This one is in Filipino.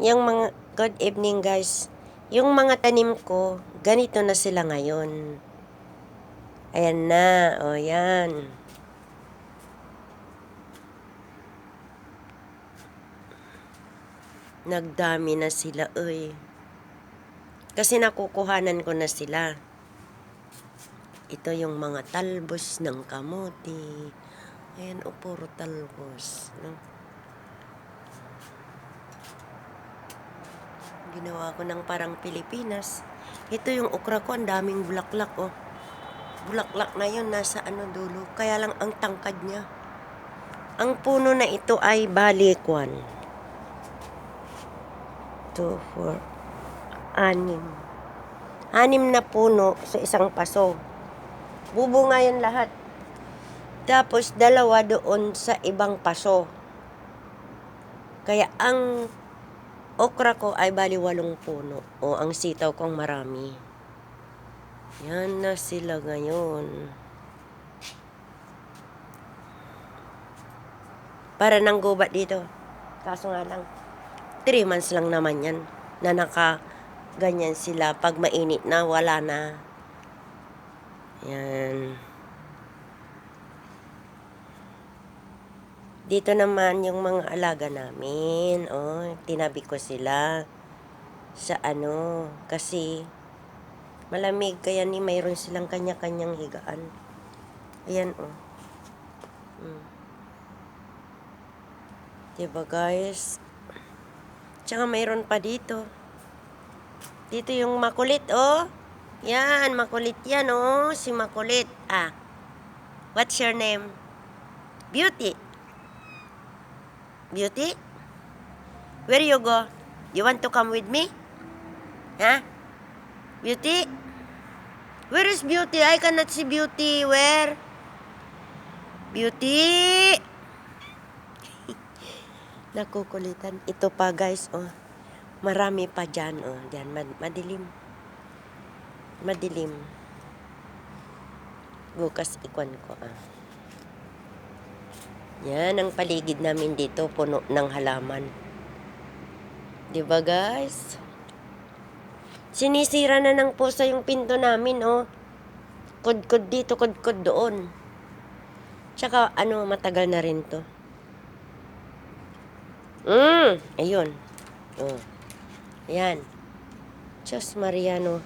Yung mga, good evening guys. Yung mga tanim ko, ganito na sila ngayon. Ayan na, o yan. Nagdami na sila, oy. Kasi nakukuhanan ko na sila. Ito yung mga talbos ng kamote. Ayan, o puro talbos. No? Ginawa ko ng parang Pilipinas. Ito yung okra ko, ang daming bulaklak, oh. Bulaklak na yun, nasa ano dulo. Kaya lang ang tangkad niya. Ang puno na ito ay balikwan. Two, four, anim. Anim na puno sa isang paso. Bubunga yan lahat. Tapos dalawa doon sa ibang paso. Kaya ang okra ko ay bali walong puno. O ang sitaw kong marami. Yan na sila ngayon. Para nang gubat dito. Kaso nga lang, 3 months lang naman yan na naka ganyan sila. Pag mainit na, wala na. Yan. Dito naman yung mga alaga namin. Oh, tinabi ko sila sa ano. Kasi malamig kaya ni mayroon silang kanya-kanyang higaan. Ayan oh. Mm. Diba guys? Tsaka mayroon pa dito. Dito yung makulit oh. Yan, makulit yan oh. Si makulit. Ah. What's your name? Beauty. Beauty? Where you go? You want to come with me? Huh? Beauty? Where is Beauty? I cannot see Beauty. Where? Beauty! Nakukulitan. Ito pa guys, oh. Marami pa dyan, oh. Diyan, mad- madilim. Madilim. Bukas ikwan ko, ah. Yan ang paligid namin dito, puno ng halaman. 'Di ba, guys? Sinisira na ng pusa yung pinto namin, oh. Kod-kod dito, kod-kod doon. Tsaka, ano, matagal na rin to. Mm, ayun. Oh. Ayan. Diyos Mariano.